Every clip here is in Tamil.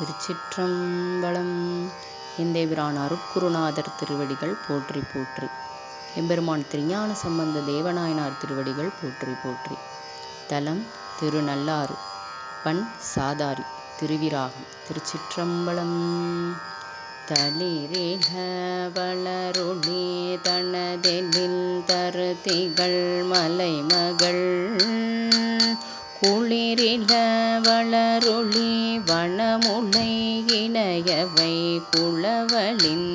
திருச்சிற்றம்பலம். எந்தேபிரான் அருட்குருநாதர் திருவடிகள் போற்றி போற்றி. எம்பெருமான் திருஞான சம்பந்த தேவநாயனார் திருவடிகள் போற்றி போற்றி. தலம் திருநள்ளாறு பண் சாதாரி திருவிராகம் திருச்சிற்றம்பலம். தளிரில வளருளி தனதெனில் தருதிகள் மலைமகள். குளிரில வளருளி வனமுலை இணையவை குளவலின்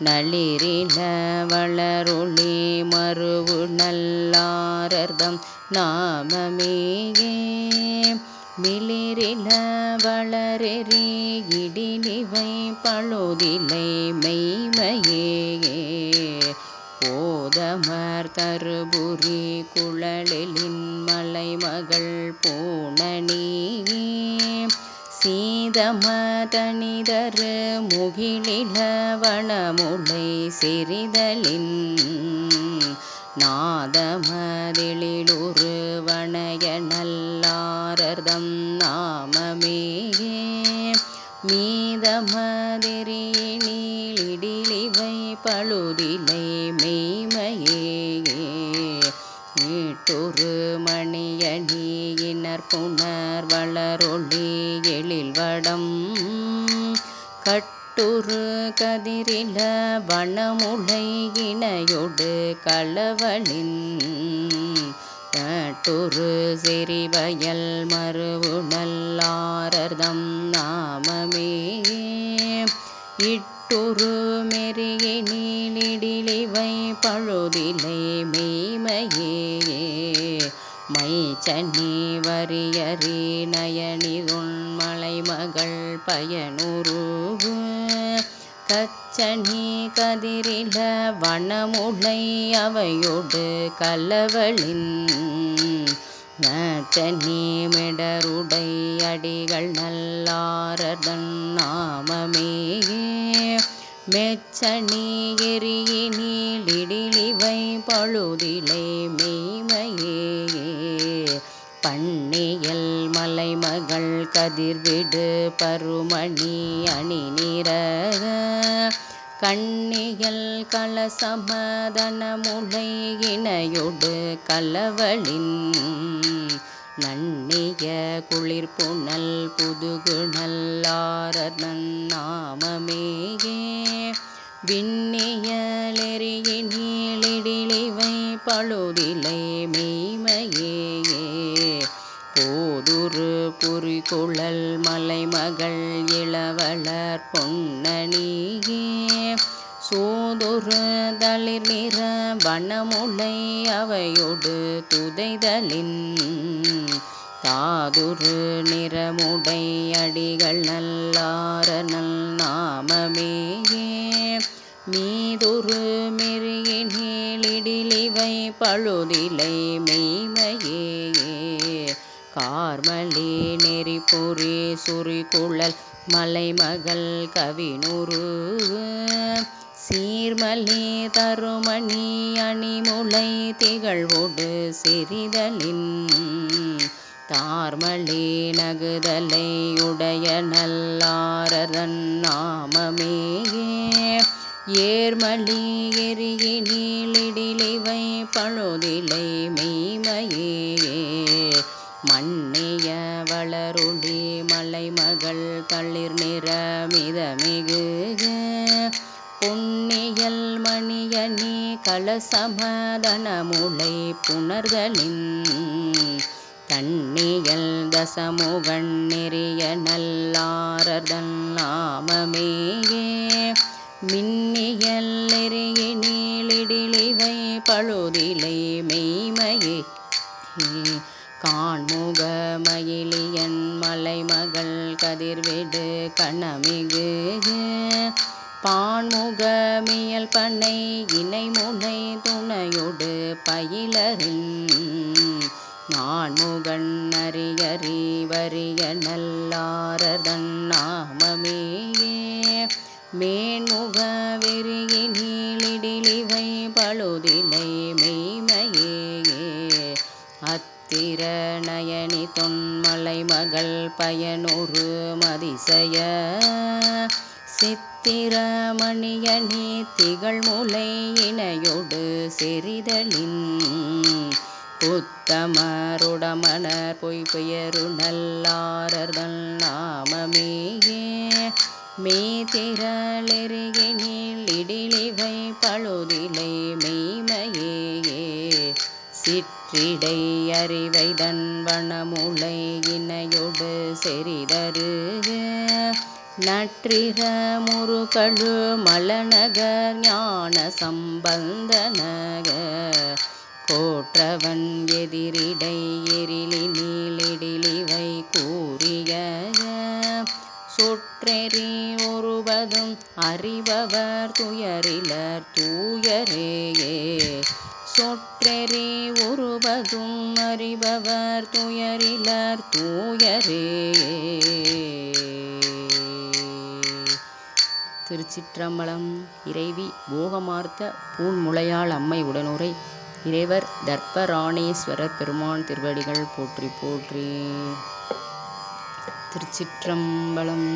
நளிரில வளருளி மறுவு நல்லாரர்தம் நாமமேயே. மிளிரில வளரெறி இடிலிவை பழுதிலை மெய்மையே போதமர் தருபுரி குழலின் மகள் பூணனி சீதமதனிதரு முகிலில வனமுலை சிறிதலின் நாதமதிளிலுரு வணைய நல்லாரர்தம் நாமமே மீதமதிரியினிலிடிலிவை பழுதிலை மெய் புனர் வளரொளி எழில் வடம். கட்டுரு கதிரில வனமுலை இணையொடு களவலின் கட்டுரு செறிவயல் மறுவுணல்லாரதம் நாமமே. இட்டுரு மெறியினிலிடிலிவை பழுதிலை மேமையே மைச்சன்னி வரியறி நயனிதுண்மலை மகள் பயனுருவு கச்சனி கதிரில வனமுலை அவையொடு கலவளின் நச்சனி மிடருடை அடிகள் நல்லாரதன் நாமமே. மெச்சனி எரியினில் இடிலிவை பழுதிலை மெய்மையே. பண்ணியல் மலைமகள் கதிர்விடு பருமணி அணி நிற கண்ணியல் கலசமதனமுடை இணையொடு கலவளின் நன்னிய குளிர்புணல் புதுகுணல் நல்லாரதன் நாமமேயே விண்ணியலெறியினிலிடிலிவை பழுதிலை மெய்மையே போதுரு புரிகுழல் மலைமகள் இளவலர் பொன்னணியே. சூதுரு தளிர் நிற வனமுலை அவையொடு துதைதலின். தாதுரு நிறமுடை அடிகள் நல்லார நல் நாமமேயே. மீதுரு மெறியினிலிடிலிவை பழுதிலை மெய்மையே. கார்மலி நெறிபுரி சுரிகுழல் மலைமகள் கவினுரு சீர்மலி தருமணி அணிமுலை திகழ்வொடு செறிதலின். தார்மலி நகுதலை உடைய நல்லாரதன் நாமமே. ஏர்மலி எரியினிலிடிலிவை பழுதிலை மெய்மையே. மன்னிய வளருளி மலைமகள் தளிர் நிறமிதமிகு பொன்னியல் மணியணி கலசமதனமுளை புணர்தலின். தன்னியல் தசமுகன் நெறிய நல்லாரதன் நாமமேயே. மின்னியல் எரியினிலிடிலிவை பழுதிலை மெய்மையே. காண்முகமயிலியன் மலைமகள் கதிர்விடு கணமிகு பான்முகமியல் பண்ணை இணைமுனை துணையொடு பயிலரின். நான்முகன் அரியறி வரிய நல்லார பயணி தொன்மலை மகள் பயனொரு மதிசய. சித்திரமணியணி திகழ்முலை இணையொடு செறிதலின் புத்தமருடமணர் பொய்பெயரு நல்லாரதல் நாமமேயே. மீதிரளெறியினில் இடிலிவை பழுதிலை மெய்மையே சிற் சிற்றிடை அறிவை தன்வனமுளை இணையொடு செறிதரு. நற்றிர முருகழு மலநகர் ஞான சம்பந்தனக கோற்றவன் எதிரிடை எரிலினிலிடிலிவை கூறிய. சுற்றெறி ஒருவதும் அறிபவர் துயரிலர் தூயரேயே. சொற்றெறி ஒருவதும் அறிபவர் துயரிலர் தூயரே. திருச்சிற்றம்பலம் இறைவி போகமார்த்த பூன்முளையாள் அம்மை உடனுரை இறைவர் தர்பராணேஸ்வரர் பெருமான் திருவடிகள் போற்றி போற்றி. திருச்சிற்றம்பலம்